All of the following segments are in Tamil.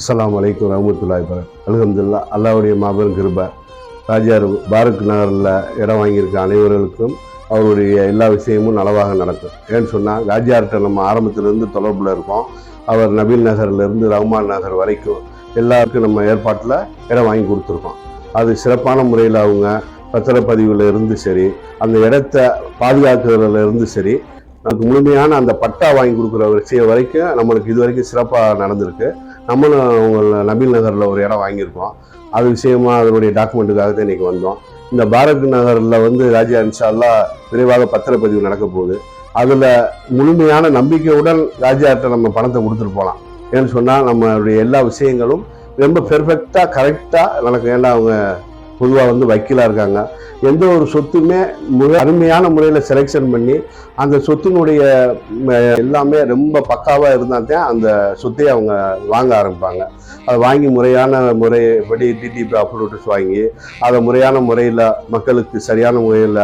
அஸ்லாம் வலைக்கம் ரஹமத்துல்லாய் வரக் அல்ஹம்துலில்லாஹ். மாபெரும் கிருபை. ராஜார் பாரத் நகரில் இடம் வாங்கியிருக்க அனைவர்களுக்கும் அவருடைய எல்லா விஷயமும் நலவாக நடக்கும். ஏன்னு சொன்னால் ராஜார்கிட்ட நம்ம ஆரம்பத்திலிருந்து தொடர்பில் இருக்கோம். அவர் நபீல் நகர்லேருந்து ரஹ்மான் நகர் வரைக்கும் எல்லாருக்கும் நம்ம ஏற்பாட்டில் இடம் வாங்கி கொடுத்துருக்கோம். அது சிறப்பான முறையில் அவங்க பத்திரப்பதிவில் இருந்து சரி அந்த இடத்த பாதுகாக்கிறதுல இருந்து சரி நமக்கு முழுமையான அந்த பட்டா வாங்கி கொடுக்குற விஷயம் வரைக்கும் நம்மளுக்கு இது வரைக்கும் சிறப்பாக நடந்திருக்கு. நம்மளும் அவங்க நபில் நகரில் ஒரு இடம் வாங்கியிருக்கோம். அது விஷயமா அதனுடைய டாக்குமெண்ட்டுக்காக தான் இன்னைக்கு வந்தோம். இந்த பாரத் நகரில் வந்து ராஜா இன்ஷால்லா விரைவாக பத்திரப்பதிவு நடக்க போகுது. அதில் முழுமையான நம்பிக்கையுடன் ராஜாட்ட நம்ம பணத்தை கொடுத்துட்டு போகலாம். ஏன்னு சொன்னால் நம்மளுடைய எல்லா விஷயங்களும் ரொம்ப பெர்ஃபெக்டாக கரெக்டாக நடக்கும். ஏன்னா அவங்க பொதுவாக வந்து வக்கீலாக இருக்காங்க. எந்த ஒரு சொத்துமே முறை அருமையான முறையில் செலெக்ஷன் பண்ணி அந்த சொத்தினுடைய ம, எல்லாமே ரொம்ப பக்காவாக இருந்தால் தான் அந்த சொத்தையை அவங்க வாங்க ஆரம்பிப்பாங்க. அதை வாங்கி முறையான முறைப்படி டிடிபி அப்ரூவல்ஸ் வாங்கி அதை முறையான முறையில் மக்களுக்கு சரியான முறையில்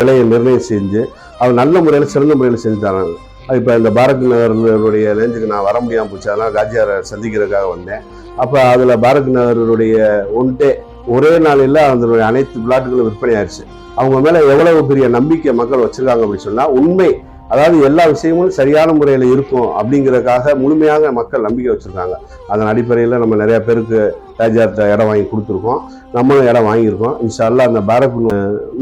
விலையை நிர்ணயம் செஞ்சு அது நல்ல முறையில் சிறந்த முறையில் செஞ்சு தராங்க. இப்போ இந்த பாரத் நகருடைய ரேஞ்சுக்கு நான் வர முடியாமல் போச்சு. அதனால் காஜியாரை சந்திக்கிறதுக்காக வந்தேன். அப்போ அதில் பாரத் நகருடைய ஒன் டே ஒரே நாளில் அதனுடைய அனைத்து விளாட்டுகளும் விற்பனை ஆயிடுச்சு. அவங்க மேலே எவ்வளவு பெரிய நம்பிக்கை மக்கள் வச்சுருக்காங்க அப்படின்னு சொன்னால் உண்மை. அதாவது எல்லா விஷயமும் சரியான முறையில் இருக்கும் அப்படிங்கிறதுக்காக முழுமையாக மக்கள் நம்பிக்கை வச்சுருக்காங்க. அதன் அடிப்படையில் நம்ம நிறைய பேருக்கு ராஜாத்த இடம் வாங்கி கொடுத்துருக்கோம். நம்மளும் இடம் வாங்கியிருக்கோம். இன்ஷால்லா அந்த பாரத்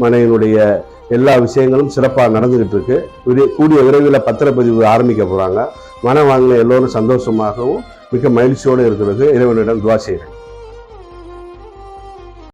மனையினுடைய எல்லா விஷயங்களும் சிறப்பாக நடந்துகிட்டு இருக்கு. விடிய கூடிய விரைவில் பத்திரப்பதிவு ஆரம்பிக்க போகிறாங்க மனம் வாங்கின எல்லோரும் சந்தோஷமாகவும் மிக்க மகிழ்ச்சியோடு இருக்கிறது. இறைவனிடம் துவா செய்கிறேன்.